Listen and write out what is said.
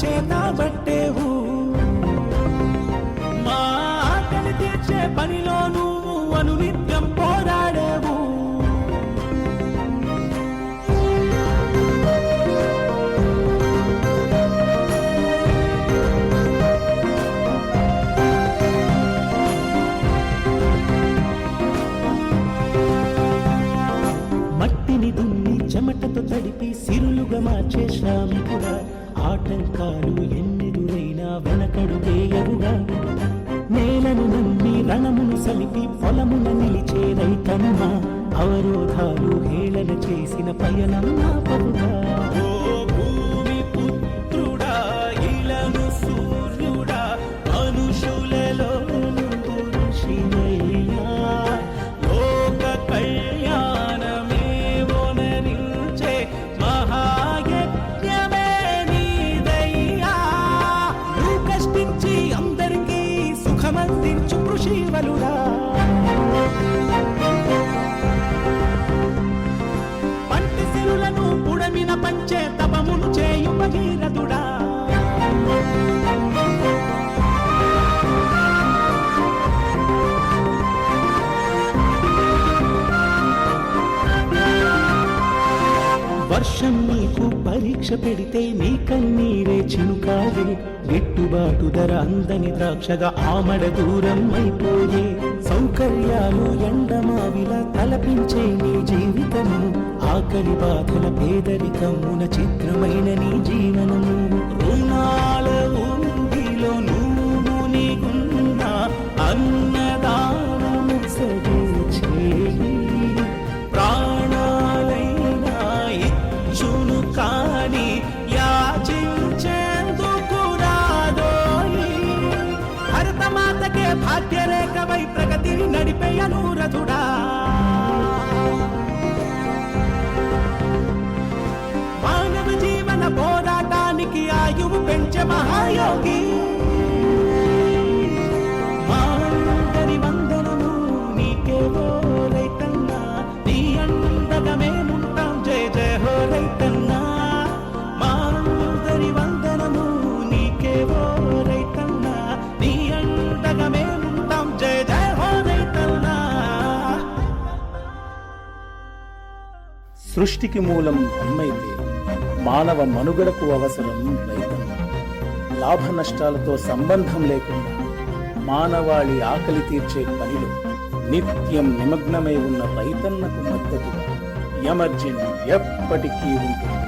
చేతబట్టేవు మా ఆకలి తీర్చే పనిలోను తడిపి సిరులుగా మార్చే శ్రామికుడా ఆటంకాలు ఎన్నెదురైనా వెనకడు వేయరుగా నేలను నమ్మి రణమును సలిపి పొలమున నిలిచే రైతమ్మ అవరోధాలు హేళన చేసిన పయనం నాపరుగా సిరులను పంచే తపములు చేయు భగీరథుడా వర్షం నీకు పరీక్ష పెడితే నీ కన్నీరే చినుకాయే గిట్టుబాటు ధర అందని ద్రాక్షగా ఆమడ దూరం అయిపోయే. సౌకర్యాలు ఎండమావిలా తలపించే నీ జీవితము ఆకలి బాధల పేదరికమున చిత్రమైన నీ జీవనము. రుణాల ఊబిలో నువ్వు నీకున్న అన్నదానము సగే ప్రాణాలైనా ఇచ్చును కాని యాచించేందుకు రాదోయి. భరతమాతకే భాగ్యరేఖవై ప్రగతిని నడిపే అనురథుడా యోగి మహాయోగి మాందరి వందనము నీకేవో రైతన్నా నీ అండగా మేముంటాం జయ జయ హో రైతన్నా మాందరి వందనము నీకేవో రైతన్నా నీ అండగా మేముంటాం జయ జయ హో రైతన్నా సృష్టికి మూలం అమ్మైతే మానవ మనుగడకు అవసరం రైతన్న లాభ నష్టాలతో సంబంధం లేకుండా మానవాళి ఆకలి తీర్చే పనిలో నిత్యం నిమగ్నమై ఉన్న రైతన్నకు మద్దతుగా ఎమర్జెన్ ఎప్పటికీ ఉంటుంది.